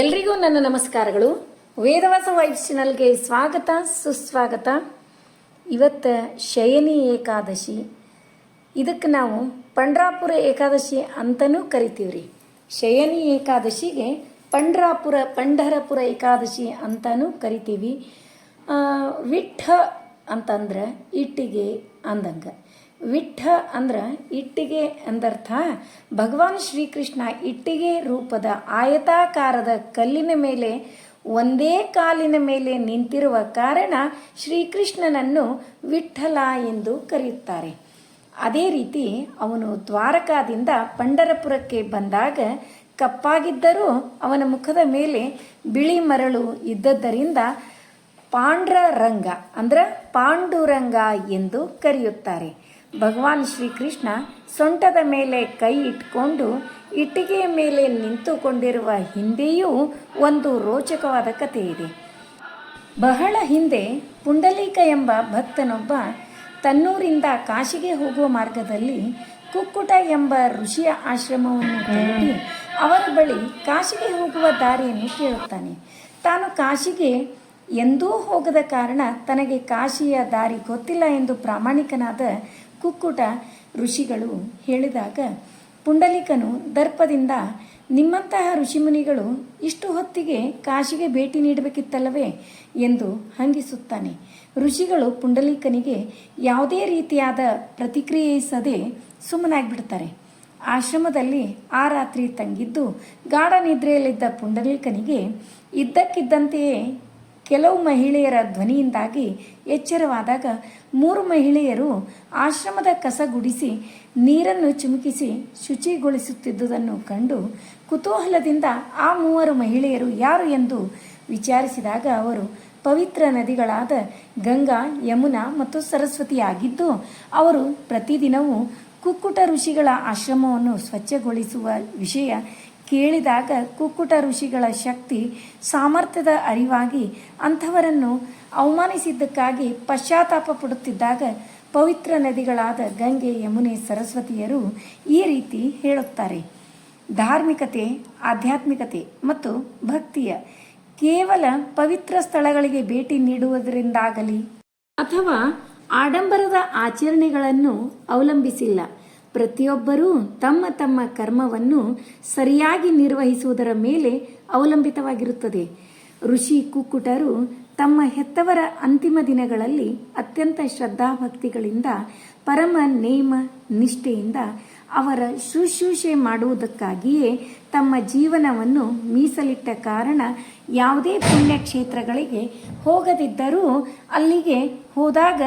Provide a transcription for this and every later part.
ಎಲ್ರಿಗೂ ನನ್ನ ನಮಸ್ಕಾರಗಳು. ವೇದವಾಸ ವೈಫ್ ಚಾನಲ್ಗೆ ಸ್ವಾಗತ, ಸುಸ್ವಾಗತ. ಇವತ್ತು ಶಯನಿ ಏಕಾದಶಿ. ಇದಕ್ಕೆ ನಾವು ಪಂಡ್ರಾಪುರ ಏಕಾದಶಿ ಅಂತಲೂ ಕರಿತೀವಿ ರೀ ಶಯನಿ ಏಕಾದಶಿಗೆ ಪಂಡ್ರಾಪುರ ಪಂಢರಪುರ ಏಕಾದಶಿ ಅಂತಲೂ ಕರಿತೀವಿ. ವಿಠ ಅಂತಂದ್ರೆ ಇಟ್ಟಿಗೆ ಅಂದಂಗೆ. ವಿಠ ಅಂದ್ರ ಇಟ್ಟಿಗೆ ಅಂದರ್ಥ ಭಗವಾನ್ ಶ್ರೀಕೃಷ್ಣ ಇಟ್ಟಿಗೆ ರೂಪದ ಆಯತಾಕಾರದ ಕಲ್ಲಿನ ಮೇಲೆ, ಒಂದೇ ಕಾಲಿನ ಮೇಲೆ ನಿಂತಿರುವ ಕಾರಣ ಶ್ರೀಕೃಷ್ಣನನ್ನು ವಿಠಲ ಎಂದು ಕರೆಯುತ್ತಾರೆ. ಅದೇ ರೀತಿ ಅವನು ದ್ವಾರಕಾದಿಂದ ಪಂಡರಪುರಕ್ಕೆ ಬಂದಾಗ ಕಪ್ಪಾಗಿದ್ದರೂ ಅವನ ಮುಖದ ಮೇಲೆ ಬಿಳಿ ಮರಳು ಇದ್ದದ್ದರಿಂದ ಪಾಂಡ್ರರಂಗ ಅಂದ್ರೆ ಪಾಂಡುರಂಗ ಎಂದು ಕರೆಯುತ್ತಾರೆ. ಭಗವಾನ್ ಶ್ರೀಕೃಷ್ಣ ಸೊಂಟದ ಮೇಲೆ ಕೈ ಇಟ್ಕೊಂಡು ಇಟ್ಟಿಗೆಯ ಮೇಲೆ ನಿಂತುಕೊಂಡಿರುವ ಹಿಂದೆಯೂ ಒಂದು ರೋಚಕವಾದ ಕಥೆ ಇದೆ. ಬಹಳ ಹಿಂದೆ ಪುಂಡಲೀಕ ಎಂಬ ಭಕ್ತನೊಬ್ಬ ತನ್ನೂರಿಂದ ಕಾಶಿಗೆ ಹೋಗುವ ಮಾರ್ಗದಲ್ಲಿ ಕುಕ್ಕುಟ ಎಂಬ ಋಷಿಯ ಆಶ್ರಮವನ್ನು ತಲುಪಿ ಅವರ ಬಳಿ ಕಾಶಿಗೆ ಹೋಗುವ ದಾರಿಯನ್ನು ಕೇಳುತ್ತಾನೆ. ತಾನು ಕಾಶಿಗೆ ಎಂದೂ ಹೋಗದ ಕಾರಣ ತನಗೆ ಕಾಶಿಯ ದಾರಿ ಗೊತ್ತಿಲ್ಲ ಎಂದು ಪ್ರಾಮಾಣಿಕನಾದ ಕುಕ್ಕುಟ ಋಷಿಗಳು ಹೇಳಿದಾಗ, ಪುಂಡಲಿಕನು ದರ್ಪದಿಂದ ನಿಮ್ಮಂತಹ ಋಷಿಮುನಿಗಳು ಇಷ್ಟು ಹೊತ್ತಿಗೆ ಕಾಶಿಗೆ ಭೇಟಿ ನೀಡಬೇಕಿತ್ತಲ್ಲವೇ? ಎಂದು ಹಂಗಿಸುತ್ತಾನೆ. ಋಷಿಗಳು ಪುಂಡಲೀಕನಿಗೆ ಯಾವುದೇ ರೀತಿಯಾದ ಪ್ರತಿಕ್ರಿಯಿಸದೆ ಸುಮ್ಮನಾಗ್ಬಿಡ್ತಾರೆ. ಆಶ್ರಮದಲ್ಲಿ ಆ ರಾತ್ರಿ ತಂಗಿದ್ದು, ಗಾಢ ನಿದ್ರೆಯಲ್ಲಿದ್ದ ಪುಂಡಲೀಕನಿಗೆ ಇದ್ದಕ್ಕಿದ್ದಂತೆಯೇ ಕೆಲವು ಮಹಿಳೆಯರ ಧ್ವನಿಯಿಂದಾಗಿ ಎಚ್ಚರವಾದಾಗ ಮೂರು ಮಹಿಳೆಯರು ಆಶ್ರಮದ ಕಸ ಗುಡಿಸಿ ನೀರನ್ನು ಚುಮುಕಿಸಿ ಶುಚಿಗೊಳಿಸುತ್ತಿದ್ದುದನ್ನು ಕಂಡು ಕುತೂಹಲದಿಂದ ಆ ಮೂವರು ಮಹಿಳೆಯರು ಯಾರು ಎಂದು ವಿಚಾರಿಸಿದಾಗ ಅವರು ಪವಿತ್ರ ನದಿಗಳಾದ ಗಂಗಾ, ಯಮುನಾ ಮತ್ತು ಸರಸ್ವತಿಯಾಗಿದ್ದು, ಅವರು ಪ್ರತಿದಿನವೂ ಕುಕ್ಕುಟ ಋಷಿಗಳ ಆಶ್ರಮವನ್ನು ಸ್ವಚ್ಛಗೊಳಿಸುವ ವಿಷಯ ಕೇಳಿದಾಗ ಕುಕ್ಕುಟ ಋಷಿಗಳ ಶಕ್ತಿ ಸಾಮರ್ಥ್ಯದ ಅರಿವಾಗಿ ಅಂಥವರನ್ನು ಅವಮಾನಿಸಿದ್ದಕ್ಕಾಗಿ ಪಶ್ಚಾತ್ತಾಪ ಪಡುತ್ತಿದ್ದಾಗ ಪವಿತ್ರ ನದಿಗಳಾದ ಗಂಗೆ, ಯಮುನೆ, ಸರಸ್ವತಿಯರು ಈ ರೀತಿ ಹೇಳುತ್ತಾರೆ. ಧಾರ್ಮಿಕತೆ, ಆಧ್ಯಾತ್ಮಿಕತೆ ಮತ್ತು ಭಕ್ತಿಯ ಕೇವಲ ಪವಿತ್ರ ಸ್ಥಳಗಳಿಗೆ ಭೇಟಿ ನೀಡುವುದರಿಂದಾಗಲಿ ಅಥವಾ ಆಡಂಬರದ ಆಚರಣೆಗಳನ್ನು ಅವಲಂಬಿಸಿಲ್ಲ. ಪ್ರತಿಯೊಬ್ಬರೂ ತಮ್ಮ ತಮ್ಮ ಕರ್ಮವನ್ನು ಸರಿಯಾಗಿ ನಿರ್ವಹಿಸುವುದರ ಮೇಲೆ ಅವಲಂಬಿತವಾಗಿರುತ್ತದೆ. ಋಷಿ ಕುಕ್ಕುಟರು ತಮ್ಮ ಹೆತ್ತವರ ಅಂತಿಮ ದಿನಗಳಲ್ಲಿ ಅತ್ಯಂತ ಶ್ರದ್ಧಾಭಕ್ತಿಗಳಿಂದ, ಪರಮ ನೇಮ ನಿಷ್ಠೆಯಿಂದ ಅವರ ಶುಶ್ರೂಷೆ ಮಾಡುವುದಕ್ಕಾಗಿಯೇ ತಮ್ಮ ಜೀವನವನ್ನು ಮೀಸಲಿಟ್ಟ ಕಾರಣ ಯಾವುದೇ ಪುಣ್ಯಕ್ಷೇತ್ರಗಳಿಗೆ ಹೋಗದಿದ್ದರೂ ಅಲ್ಲಿಗೆ ಹೋದಾಗ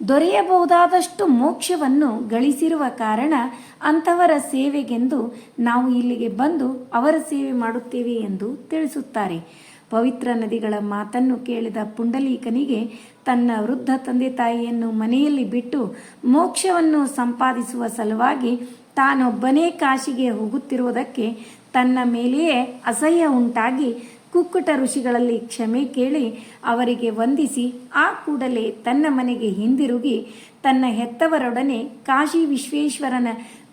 ದೊರೆಯಬಹುದಾದಷ್ಟು ಮೋಕ್ಷವನ್ನು ಗಳಿಸಿರುವ ಕಾರಣ ಅಂಥವರ ಸೇವೆಗೆಂದು ನಾವು ಇಲ್ಲಿಗೆ ಬಂದು ಅವರ ಸೇವೆ ಮಾಡುತ್ತೇವೆ ಎಂದು ತಿಳಿಸುತ್ತಾರೆ. ಪವಿತ್ರ ನದಿಗಳ ಮಾತನ್ನು ಕೇಳಿದ ಪುಂಡಲೀಕನಿಗೆ ತನ್ನ ವೃದ್ಧ ತಂದೆ ತಾಯಿಯನ್ನು ಮನೆಯಲ್ಲಿ ಬಿಟ್ಟು ಮೋಕ್ಷವನ್ನು ಸಂಪಾದಿಸುವ ಸಲುವಾಗಿ ತಾನೊಬ್ಬನೇ ಕಾಶಿಗೆ ಹೋಗುತ್ತಿರುವುದಕ್ಕೆ ತನ್ನ ಮೇಲೆಯೇ ಅಸಹ್ಯ ಉಂಟಾಗಿ ಕುಕ್ಕುಟ ಋಷಿಗಳಲ್ಲಿ ಕ್ಷಮೆ ಕೇಳಿ ಅವರಿಗೆ ವಂದಿಸಿ, ಆ ಕೂಡಲೇ ತನ್ನ ಮನೆಗೆ ಹಿಂದಿರುಗಿ, ತನ್ನ ಹೆತ್ತವರೊಡನೆ ಕಾಶಿ ವಿಶ್ವೇಶ್ವರನ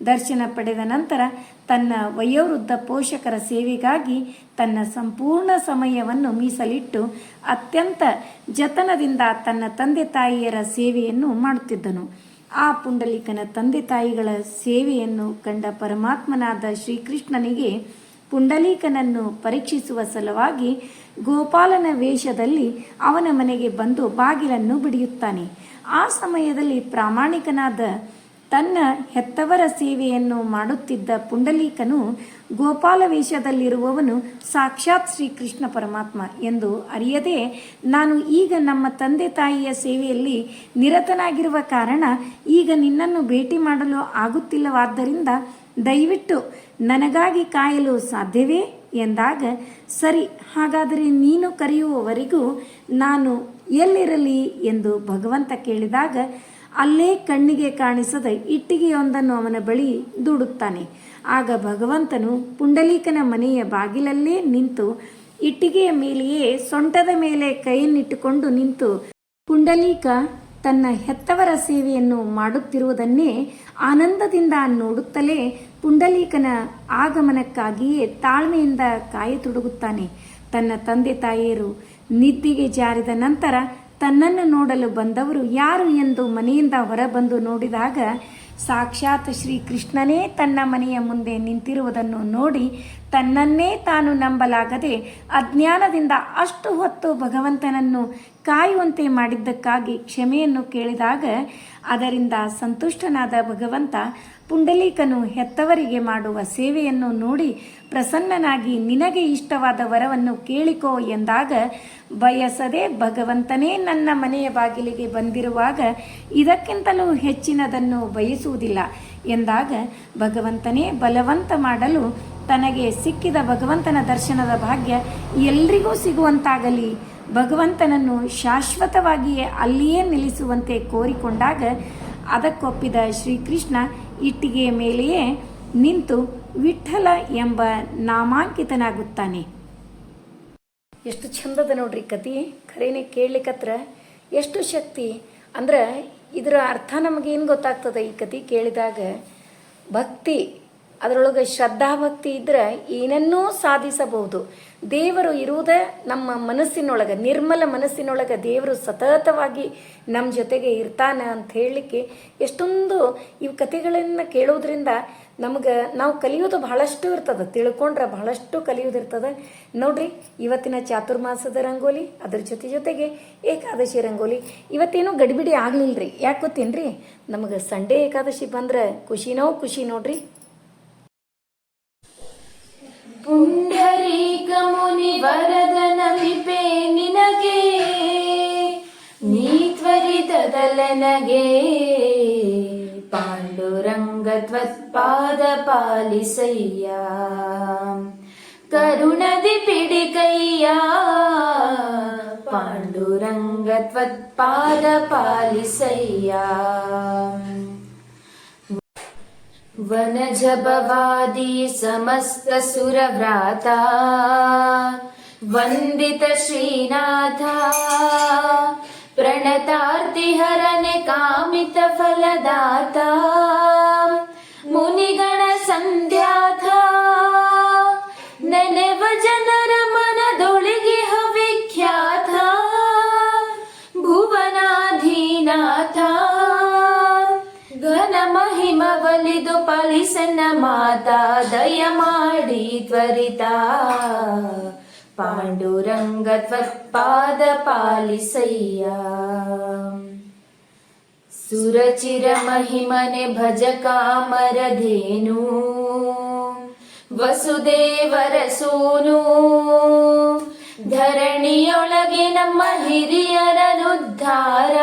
ದರ್ಶನ ಪಡೆದ ನಂತರ ತನ್ನ ವಯೋವೃದ್ಧ ಪೋಷಕರ ಸೇವೆಗಾಗಿ ತನ್ನ ಸಂಪೂರ್ಣ ಸಮಯವನ್ನು ಮೀಸಲಿಟ್ಟು ಅತ್ಯಂತ ಜತನದಿಂದ ತನ್ನ ತಂದೆ ತಾಯಿಯರ ಸೇವೆಯನ್ನು ಮಾಡುತ್ತಿದ್ದನು. ಆ ಪುಂಡಲಿಕನ ತಂದೆ ತಾಯಿಗಳ ಸೇವೆಯನ್ನು ಕಂಡ ಪರಮಾತ್ಮನಾದ ಶ್ರೀಕೃಷ್ಣನಿಗೆ ಪುಂಡಲೀಕನನ್ನು ಪರೀಕ್ಷಿಸುವ ಸಲುವಾಗಿ ಗೋಪಾಲನ ವೇಷದಲ್ಲಿ ಅವನ ಮನೆಗೆ ಬಂದು ಬಾಗಿಲನ್ನು ಬಿಡಿಯುತ್ತಾನೆ. ಆ ಸಮಯದಲ್ಲಿ ಪ್ರಾಮಾಣಿಕನಾದ ತನ್ನ ಹೆತ್ತವರ ಸೇವೆಯನ್ನು ಮಾಡುತ್ತಿದ್ದ ಪುಂಡಲೀಕನು ಗೋಪಾಲ ವೇಷದಲ್ಲಿರುವವನು ಸಾಕ್ಷಾತ್ ಶ್ರೀಕೃಷ್ಣ ಪರಮಾತ್ಮ ಎಂದು ಅರಿಯದೆ, ನಾನು ಈಗ ನಮ್ಮ ತಂದೆ ತಾಯಿಯ ಸೇವೆಯಲ್ಲಿ ನಿರತನಾಗಿರುವ ಕಾರಣ ಈಗ ನಿನ್ನನ್ನು ಭೇಟಿ ಮಾಡಲು ಆಗುತ್ತಿಲ್ಲವಾದ್ದರಿಂದ ದಯವಿಟ್ಟು ನನಗಾಗಿ ಕಾಯಲು ಸಾಧ್ಯವೇ? ಎಂದಾಗ, ಸರಿ, ಹಾಗಾದರೆ ನೀನು ಕರೆಯುವವರೆಗೂ ನಾನು ಎಲ್ಲಿರಲಿ? ಎಂದು ಭಗವಂತ ಕೇಳಿದಾಗ, ಅಲ್ಲೇ ಕಣ್ಣಿಗೆ ಕಾಣಿಸದ ಇಟ್ಟಿಗೆಯೊಂದನ್ನು ಅವನ ಬಳಿ ದೂಡುತ್ತಾನೆ. ಆಗ ಭಗವಂತನು ಪುಂಡಲೀಕನ ಮನೆಯ ಬಾಗಿಲಲ್ಲೇ ನಿಂತು ಇಟ್ಟಿಗೆಯ ಮೇಲೆಯೇ ಸೊಂಟದ ಮೇಲೆ ಕೈಯನ್ನಿಟ್ಟುಕೊಂಡು ನಿಂತು, ಪುಂಡಲೀಕ ತನ್ನ ಹೆತ್ತವರ ಸೇವೆಯನ್ನು ಮಾಡುತ್ತಿರುವುದನ್ನೇ ಆನಂದದಿಂದ ನೋಡುತ್ತಲೇ ಪುಂಡಲೀಕನ ಆಗಮನಕ್ಕಾಗಿಯೇ ತಾಳ್ಮೆಯಿಂದ ಕಾಯತೊಡಗುತ್ತಾನೆ. ತನ್ನ ತಂದೆ ತಾಯಿಯರು ನಿದ್ದೆಗೆ ಜಾರಿದ ನಂತರ ತನ್ನನ್ನು ನೋಡಲು ಬಂದವರು ಯಾರು ಎಂದು ಮನೆಯಿಂದ ಹೊರಬಂದು ನೋಡಿದಾಗ ಸಾಕ್ಷಾತ್ ಶ್ರೀ ಕೃಷ್ಣನೇ ತನ್ನ ಮನೆಯ ಮುಂದೆ ನಿಂತಿರುವುದನ್ನು ನೋಡಿ ತನ್ನನ್ನೇ ತಾನು ನಂಬಲಾಗದೆ ಅಜ್ಞಾನದಿಂದ ಅಷ್ಟು ಹೊತ್ತು ಭಗವಂತನನ್ನು ಕಾಯುವಂತೆ ಮಾಡಿದ್ದಕ್ಕಾಗಿ ಕ್ಷಮೆಯನ್ನು ಕೇಳಿದಾಗ ಅದರಿಂದ ಸಂತುಷ್ಟನಾದ ಭಗವಂತ ಪುಂಡಲೀಕನು ಹೆತ್ತವರಿಗೆ ಮಾಡುವ ಸೇವೆಯನ್ನು ನೋಡಿ ಪ್ರಸನ್ನನಾಗಿ, ನಿನಗೆ ಇಷ್ಟವಾದ ವರವನ್ನು ಕೇಳಿಕೋ ಎಂದಾಗ ಬಯಸದೆ ಭಗವಂತನೇ ನನ್ನ ಮನೆಯ ಬಾಗಿಲಿಗೆ ಬಂದಿರುವಾಗ ಇದಕ್ಕಿಂತಲೂ ಹೆಚ್ಚಿನದನ್ನು ಬಯಸುವುದಿಲ್ಲ ಎಂದಾಗ ಭಗವಂತನೇ ಬಲವಂತ ಮಾಡಲು ತನಗೆ ಸಿಕ್ಕಿದ ಭಗವಂತನ ದರ್ಶನದ ಭಾಗ್ಯ ಎಲ್ರಿಗೂ ಸಿಗುವಂತಾಗಲಿ. ಭಗವಂತನನ್ನು ಶಾಶ್ವತವಾಗಿಯೇ ಅಲ್ಲಿಯೇ ನಿಲ್ಲಿಸುವಂತೆ ಕೋರಿಕೊಂಡಾಗ ಅದಕ್ಕೊಪ್ಪಿದ ಶ್ರೀಕೃಷ್ಣ ಇಟ್ಟಿಗೆಯ ಮೇಲೆಯೇ ನಿಂತು ವಿಠಲ ಎಂಬ ನಾಮಾಂಕಿತನಾಗುತ್ತಾನೆ. ಎಷ್ಟು ಚಂದದ ನೋಡ್ರಿ ಕತಿ ಖರೇನೆ ಕೇಳಲಿಕ್ಕತ್ರ ಎಷ್ಟು ಶಕ್ತಿ. ಅಂದ್ರೆ ಇದರ ಅರ್ಥ ನಮಗೇನು ಗೊತ್ತಾಗ್ತದೆ ಈ ಕತಿ ಕೇಳಿದಾಗ? ಭಕ್ತಿ. ಅದರೊಳಗೆ ಶ್ರದ್ಧಾಭಕ್ತಿ ಇದ್ರೆ ಏನನ್ನೂ ಸಾಧಿಸಬಹುದು. ದೇವರು ಇರುವುದೇ ನಮ್ಮ ಮನಸ್ಸಿನೊಳಗೆ, ನಿರ್ಮಲ ಮನಸ್ಸಿನೊಳಗೆ ದೇವರು ಸತತವಾಗಿ ನಮ್ಮ ಜೊತೆಗೆ ಇರ್ತಾನೆ ಅಂತ ಹೇಳಲಿಕ್ಕೆ ಎಷ್ಟೊಂದು ಈ ಕಥೆಗಳನ್ನು ಕೇಳೋದ್ರಿಂದ ನಮ್ಗೆ ನಾವು ಕಲಿಯೋದು ಬಹಳಷ್ಟು ಇರ್ತದೆ, ತಿಳ್ಕೊಂಡ್ರೆ ಬಹಳಷ್ಟು ಕಲಿಯೋದಿರ್ತದೆ ನೋಡ್ರಿ, ಇವತ್ತಿನ ಚಾತುರ್ಮಾಸದ ರಂಗೋಲಿ, ಅದ್ರ ಜೊತೆ ಜೊತೆಗೆ ಏಕಾದಶಿ ರಂಗೋಲಿ. ಇವತ್ತೇನು ಗಡಿಬಿಡಿ ರೀ ಯಾಕೆ ಗೊತ್ತೇನ್ರಿ? ನಮಗೆ ಸಂಡೇ ಏಕಾದಶಿ ಬಂದ್ರೆ ಖುಷಿನೋ ಖುಷಿ ನೋಡ್ರಿ. ಪುಂಡರೀಕಮುನಿವರದನಮಿಪೆ ನಿನಗೆ ನೀ ತ್ವರಿತದಲನಗೆ ಪಾಂಡುರಂಗತ್ವತ್ಪಾದ ಪಾಲಿಸಯ್ಯ ಕರುಣದಿ ಪಿಡಿಕಯ್ಯ ಪಾಂಡುರಂಗತ್ವತ್ಪಾದ ಪಾಲಿಸಯ್ಯ वन जवादी समस्त वनजभवादी समस्तसुरव्राता वन्दितश्रीनाथा प्रणतार्तिहरन कामितफलदाता। ಒಲಿದು ಪಾಲಿಸನ್ನ ಮಾತಾ, ದಯ ಮಾಡಿ ತ್ವರಿತ. ಪಾಂಡುರಂಗ ತ್ವತ್ಪಾದ ಪಾಲಿಸಯ್ಯ. ಸುರಚಿರ ಮಹಿಮನೆ ಭಜ ಕಾಮರಧೇನು ವಸುದೇವರ ಸೋನು. ಧರಣಿಯೊಳಗೆ ನಮ್ಮ ಹಿರಿಯರನುದ್ಧಾರ.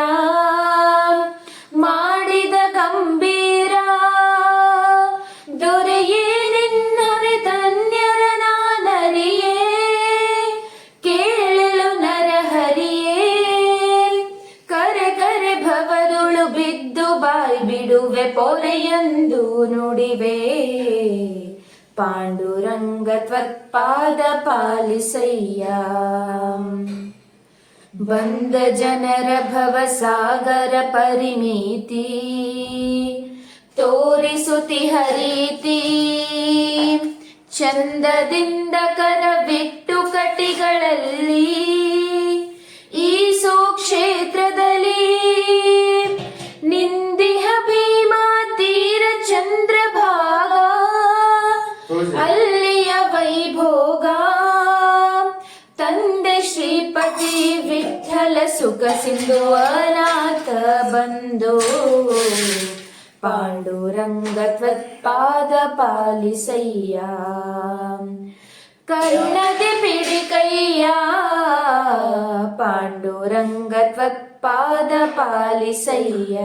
ಪೊರೆಯೆಂದು ನುಡಿವೆ. ಪಾಂಡುರಂಗ ತ್ವತ್ಪಾದ ಪಾಲಿಸಯ್ಯ. ಬಂದ ಜನರ ಭವಸಾಗರ ಪರಿಮಿತಿ ತೋರಿಸುತಿ ಹರೀತಿ. ಚಂದದಿಂದ ಕರವಿಟ್ಟು ಕಟಿಗಳಲ್ಲಿ ಸುಖ ಸಿಂಧುವನಾಥ ಬಂದು ಪಾಂಡುರಂಗ ತ್ವತ್ಪಾದ ಪಾಲಿಸಯ್ಯ. ಕರುಣದೆ ಪಿಡಿಕಯ್ಯ. ಪಾಂಡುರಂಗ ತ್ವತ್ಪಾದ ಪಾಲಿಸಯ್ಯ.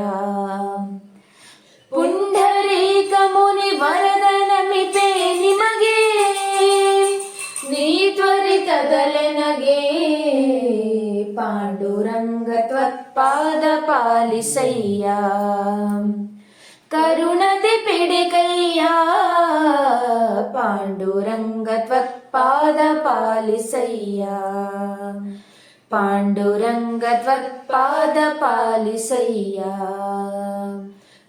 ಪುಂಡರೀಕ ಮುನಿ ವರದನಮಿತೆ ನಿಮಗೆ. ಪಾಂಡುರಂಗ ತ್ವತ್ಪಾದ ಪಾಲಿಸಯ್ಯ ಕರುಣದೆ ಪಿಡಿಕಯ್ಯ ಪಾಂಡುರಂಗ ತ್ವತ್ಪಾದ ಪಾಲಿಸಯ್ಯ ಪಾಂಡುರಂಗ ತ್ವತ್ಪಾದ ಪಾಲಿಸಯ್ಯ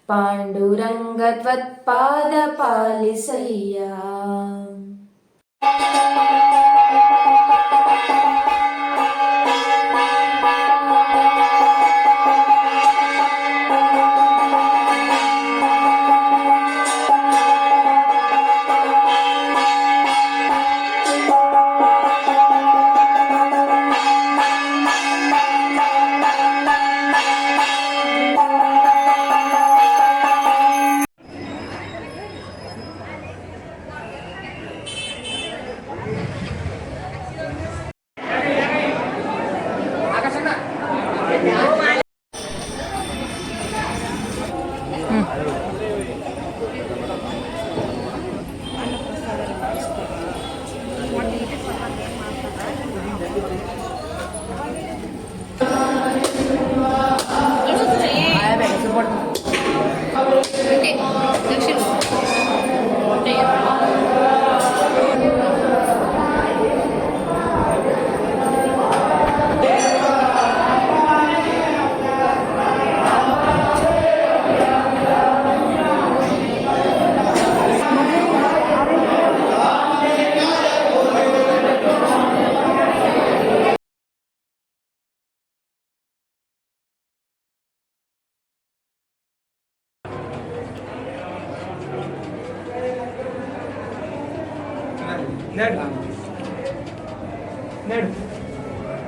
ಪಾಂಡುರಂಗ ತ್ವತ್ಪಾದ ಪಾಲಿಸಯ್ಯ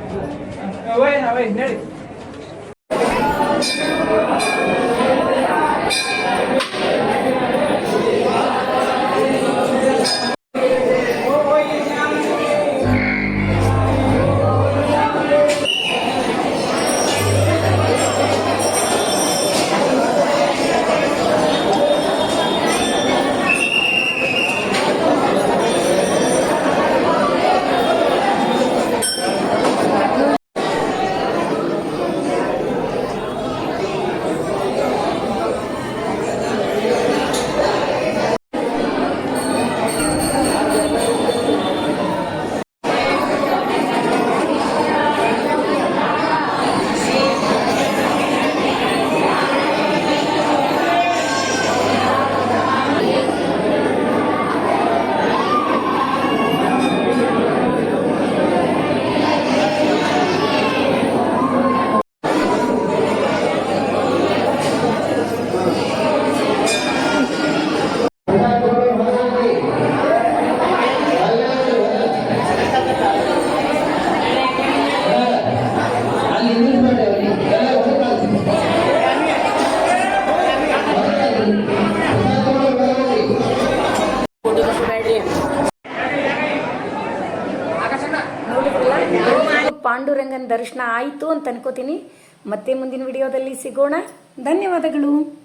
હવે હવે નડી ಪಾಂಡುರಂಗನ ದರ್ಶನ ಆಯಿತು ಅಂತ ಅನ್ಕೋತೀನಿ. ಮತ್ತೆ ಮುಂದಿನ ವಿಡಿಯೋದಲ್ಲಿ ಸಿಗೋಣ. ಧನ್ಯವಾದಗಳು.